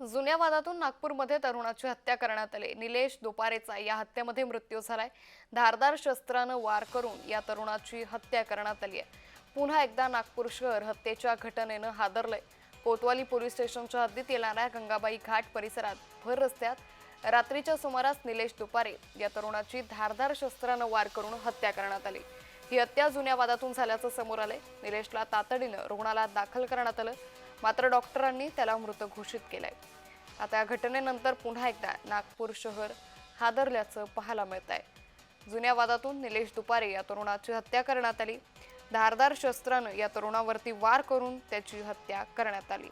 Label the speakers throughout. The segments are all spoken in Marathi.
Speaker 1: जुन्या वादातून नागपूरमध्ये तरुणाची हत्या करण्यात आली. निलेश दुपारेचा या हत्येमध्ये मृत्यू झालाय. धारदार शस्त्रानं वार करून या तरुणाची हत्या करण्यात आली आहे पुन्हा एकदा नागपूर शहर हत्येच्या घटनेनं हादरलंय. कोतवाली पोलीस स्टेशनच्या हद्दीत येणाऱ्या गंगाबाई घाट परिसरात भर रस्त्यात रात्रीच्या सुमारास निलेश दुपारे या तरुणाची धारदार शस्त्रानं वार करून हत्या करण्यात आली. ही हत्या जुन्या वादातून झाल्याचं समोर आलंय. निलेशला तातडीनं रुग्णालयात दाखल करण्यात आलं. मात्र डॉक्टरांनी त्याला मृत घोषित केलंय. आता या घटनेनंतर पुन्हा एकदा नागपूर शहर हादरल्याचं पाहायला मिळत आहे जुन्या वादातून निलेश दुपारे या तरुणाची हत्या करण्यात आली. धारदार शस्त्रानं या तरुणावरती वार करून त्याची हत्या करण्यात आली.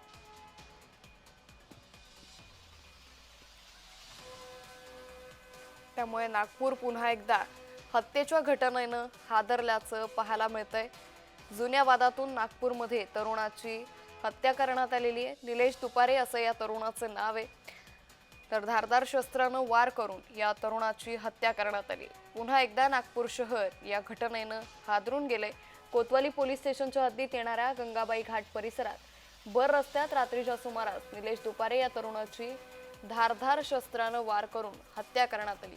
Speaker 1: त्यामुळे नागपूर पुन्हा एकदा हत्येच्या घटनेनं हादरल्याचं पाहायला मिळतंय. जुन्या वादातून नागपूरमध्ये तरुणाची हत्या करण्यात आलेली आहे. निलेश दुपारे असं या तरुणाचं नाव आहे. तर धारदार शस्त्रानं वार करून या तरुणाची हत्या करण्यात आली. पुन्हा एकदा नागपूर शहर या घटनेनं हादरून गेले कोतवाली पोलीस स्टेशनच्या हद्दीत येणाऱ्या गंगाबाई घाट परिसरात भर रस्त्यात रात्रीच्या सुमारास निलेश दुपारे या तरुणाची धारधार शस्त्रानं वार करून हत्या करण्यात आली.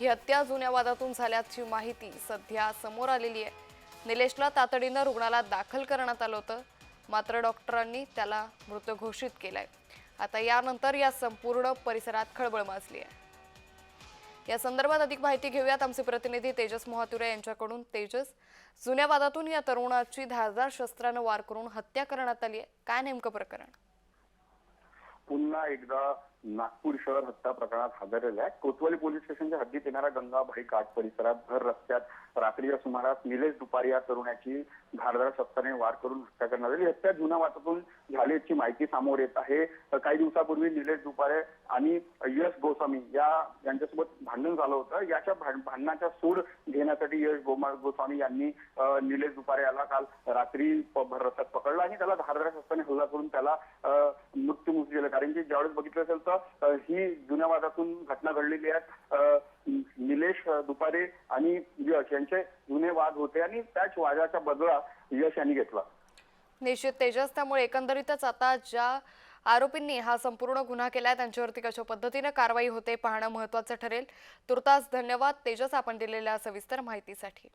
Speaker 1: ही हत्या जुन्या वादातून झाल्याची माहिती सध्या समोर आलेली आहे. निलेशला तातडीनं रुग्णालयात दाखल करण्यात आलं होतं. मात्र डॉक्टरांनी त्याला मृत घोषित केलाय. आता यानंतर या संपूर्ण परिसरात खळबळ माजली आहे. या संदर्भात अधिक माहिती घेऊयात आमचे प्रतिनिधी तेजस मोहातुरे यांच्याकडून. तेजस जुन्या वादातून या तरुणाची धारदार शस्त्रानं वार करून हत्या करण्यात आली आहे. काय नेमकं प्रकरण?
Speaker 2: पुन्हा एकदा नागपूर शहर हत्या प्रकरणात हादरलेलं आहे. कोतवाली पोलीस स्टेशनच्या हद्दीत येणाऱ्या गंगाभाई घाट परिसरात भर रस्त्यात रात्रीच्या सुमारास निलेश दुपारी या तरुणाची धारदार शस्त्राने वार करून हत्या करण्यात आली. हत्या जुन्या वादातून झाल्याची माहिती समोर येत आहे. काही दिवसापूर्वी निलेश दुपारे आणि यश गोस्वामी या यांच्यासोबत भांडण झालं होतं. याच्या भांडणाच्या सूड घेण्यासाठी यश गोमा गोस्वामी यांनी निलेश दुपारे याला काल रात्री भर रस्त्यात पकडला आणि त्याला धारदार शस्त्राने हल्ला करून त्याला मृत्यूमुखी केलं. कारण की ज्यावेळेस बघितलं असेल तर ही जुन्या वादातून घटना घडलेली आहे. निलेश दुपारे आणि यश यांचे जुने वाद होते आणि त्याच वादाचा बदला यश यांनी घेतला.
Speaker 1: निश्चित तेजस त्यामुळे एकंदरीतच आता ज्या आरोपींनी हा संपूर्ण गुन्हा केलाय त्यांच्यावरती कशा पद्धतीने कारवाई होते पाहणं महत्वाचं ठरेल. तुर्तास धन्यवाद. तेजस आपण दिलेल्या सविस्तर माहितीसाठी.